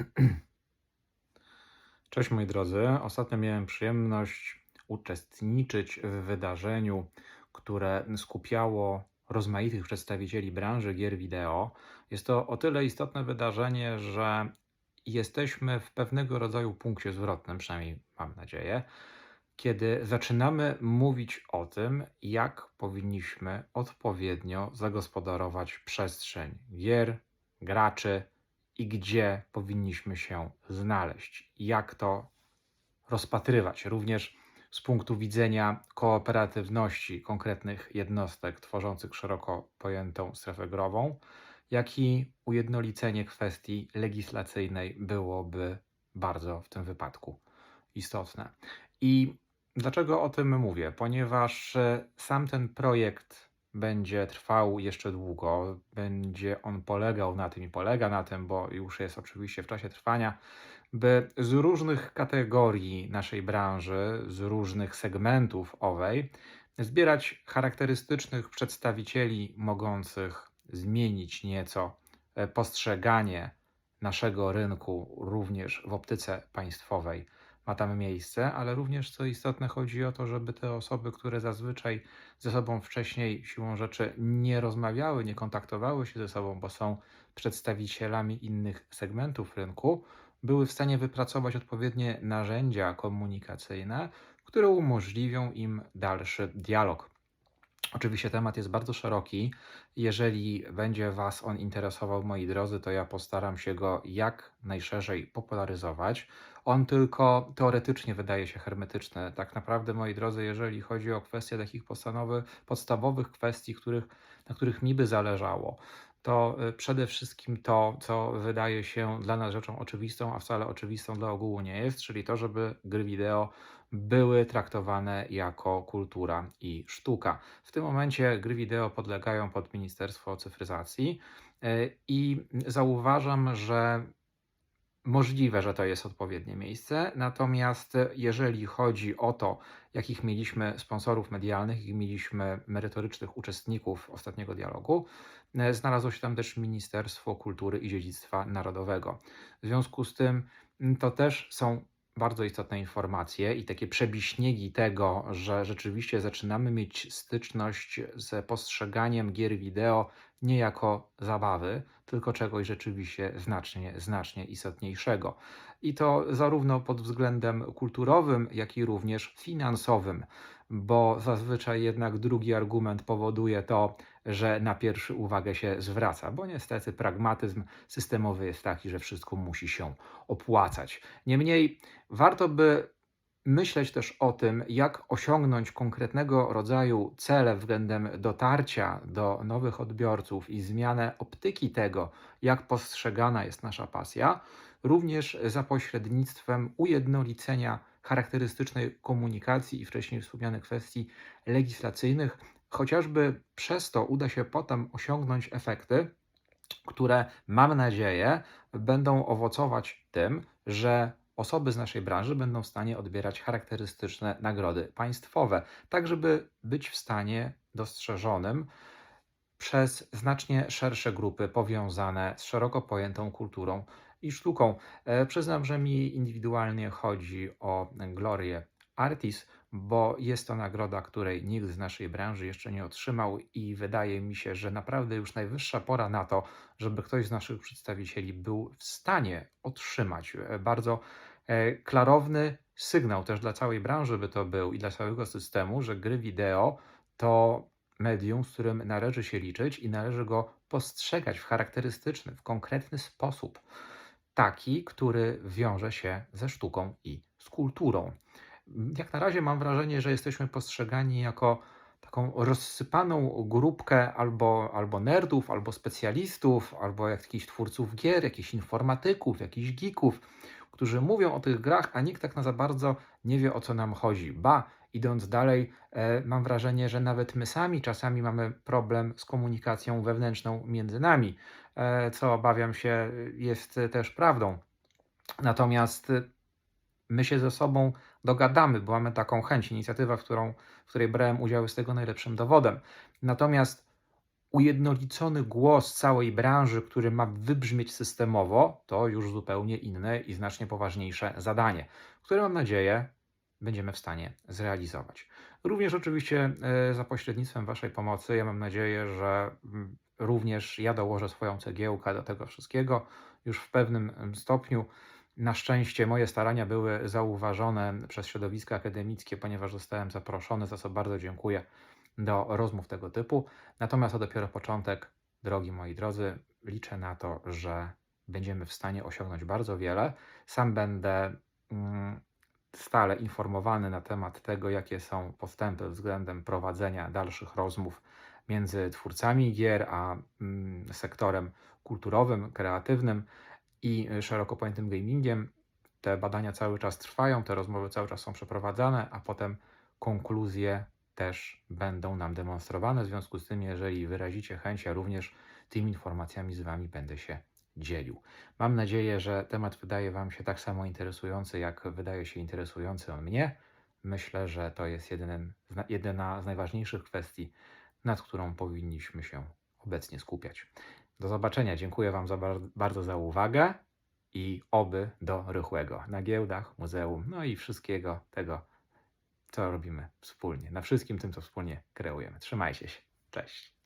Cześć moi drodzy. Ostatnio miałem przyjemność uczestniczyć w wydarzeniu, które skupiało rozmaitych przedstawicieli branży gier wideo. Jest to o tyle istotne wydarzenie, że jesteśmy w pewnego rodzaju punkcie zwrotnym, przynajmniej mam nadzieję, kiedy zaczynamy mówić o tym, jak powinniśmy odpowiednio zagospodarować przestrzeń gier, graczy i gdzie powinniśmy się znaleźć, jak to rozpatrywać, również z punktu widzenia kooperatywności konkretnych jednostek tworzących szeroko pojętą strefę grową, jak i ujednolicenie kwestii legislacyjnej byłoby bardzo w tym wypadku istotne. I dlaczego o tym mówię? Ponieważ e, sam ten projekt będzie trwał jeszcze długo, będzie on polegał na tym i polega na tym, bo już jest oczywiście w czasie trwania, by z różnych kategorii naszej branży, z różnych segmentów owej, zbierać charakterystycznych przedstawicieli mogących zmienić nieco e, postrzeganie naszego rynku również w optyce państwowej ma tam miejsce, ale również co istotne chodzi o to, żeby te osoby, które zazwyczaj ze sobą wcześniej siłą rzeczy nie rozmawiały, nie kontaktowały się ze sobą, bo są przedstawicielami innych segmentów rynku, były w stanie wypracować odpowiednie narzędzia komunikacyjne, które umożliwią im dalszy dialog. Oczywiście temat jest bardzo szeroki. Jeżeli będzie Was on interesował, moi drodzy, to ja postaram się go jak najszerzej popularyzować. On tylko teoretycznie wydaje się hermetyczny. Tak naprawdę, moi drodzy, jeżeli chodzi o kwestie takich podstawowych kwestii, których, na których mi by zależało, to y, przede wszystkim to, co wydaje się dla nas rzeczą oczywistą, a wcale oczywistą dla ogółu nie jest, czyli to, żeby gry wideo były traktowane jako kultura i sztuka. W tym momencie gry wideo podlegają pod Ministerstwo Cyfryzacji y, i zauważam, że Możliwe, że to jest odpowiednie miejsce, natomiast jeżeli chodzi o to, jakich mieliśmy sponsorów medialnych, jakich mieliśmy merytorycznych uczestników ostatniego dialogu, e, znalazło się tam też Ministerstwo Kultury i Dziedzictwa Narodowego. W związku z tym to też są bardzo istotne informacje i takie przebiśniegi tego, że rzeczywiście zaczynamy mieć styczność z postrzeganiem gier wideo nie jako zabawy, tylko czegoś rzeczywiście znacznie, znacznie istotniejszego. I to zarówno pod względem kulturowym, jak i również finansowym, bo zazwyczaj jednak drugi argument powoduje to, że na pierwszy uwagę się zwraca, bo niestety pragmatyzm systemowy jest taki, że wszystko musi się opłacać. Niemniej warto by myśleć też o tym, jak osiągnąć konkretnego rodzaju cele względem dotarcia do nowych odbiorców i zmianę optyki tego, jak postrzegana jest nasza pasja, również za pośrednictwem ujednolicenia charakterystycznej komunikacji i wcześniej wspomnianych kwestii legislacyjnych, chociażby przez to uda się potem osiągnąć efekty, które mam nadzieję będą owocować tym, że osoby z naszej branży będą w stanie odbierać charakterystyczne nagrody państwowe, tak żeby być w stanie dostrzeżonym przez znacznie szersze grupy powiązane z szeroko pojętą kulturą i sztuką. E, przyznam, że mi indywidualnie chodzi o Glorię Artis, bo jest to nagroda, której nikt z naszej branży jeszcze nie otrzymał i wydaje mi się, że naprawdę już najwyższa pora na to, żeby ktoś z naszych przedstawicieli był w stanie otrzymać e, bardzo e, klarowny sygnał też dla całej branży by to był i dla całego systemu, że gry wideo to medium, z którym należy się liczyć i należy go postrzegać w charakterystyczny, w konkretny sposób. Taki, który wiąże się ze sztuką i z kulturą jak na razie mam wrażenie, że jesteśmy postrzegani jako taką rozsypaną grupkę albo, albo nerdów, albo specjalistów, albo jakichś twórców gier, jakichś informatyków, jakichś geeków, którzy mówią o tych grach, a nikt tak na za bardzo nie wie o co nam chodzi. Ba, idąc dalej, e, mam wrażenie, że nawet my sami czasami mamy problem z komunikacją wewnętrzną między nami, e, co obawiam się jest też prawdą. Natomiast my się ze sobą dogadamy, bo mamy taką chęć. Inicjatywa, w, którą, w której brałem udział, jest tego najlepszym dowodem. Natomiast ujednolicony głos całej branży, który ma wybrzmieć systemowo, to już zupełnie inne i znacznie poważniejsze zadanie, które mam nadzieję będziemy w stanie zrealizować. Również oczywiście e, za pośrednictwem Waszej pomocy, ja mam nadzieję, że mm, również ja dołożę swoją cegiełkę do tego wszystkiego już w pewnym em, stopniu. Na szczęście moje starania były zauważone przez środowiska akademickie, ponieważ zostałem zaproszony, za co bardzo dziękuję, do rozmów tego typu. Natomiast to dopiero początek, drogi moi drodzy. Liczę na to, że będziemy w stanie osiągnąć bardzo wiele. Sam będę mm, stale informowany na temat tego, jakie są postępy względem prowadzenia dalszych rozmów między twórcami gier a mm, sektorem kulturowym, kreatywnym i szeroko pojętym gamingiem. Te badania cały czas trwają, te rozmowy cały czas są przeprowadzane, a potem konkluzje też będą nam demonstrowane. W związku z tym, jeżeli wyrazicie chęć, ja również tymi informacjami z Wami będę się dzielił. Mam nadzieję, że temat wydaje Wam się tak samo interesujący, jak wydaje się interesujący on mnie. Myślę, że to jest jeden, jedyna z najważniejszych kwestii, nad którą powinniśmy się obecnie skupiać. Do zobaczenia. Dziękuję Wam za bar- bardzo za uwagę i oby do rychłego na giełdach, muzeum, no i wszystkiego tego, co robimy wspólnie. Na wszystkim tym, co wspólnie kreujemy. Trzymajcie się. Cześć.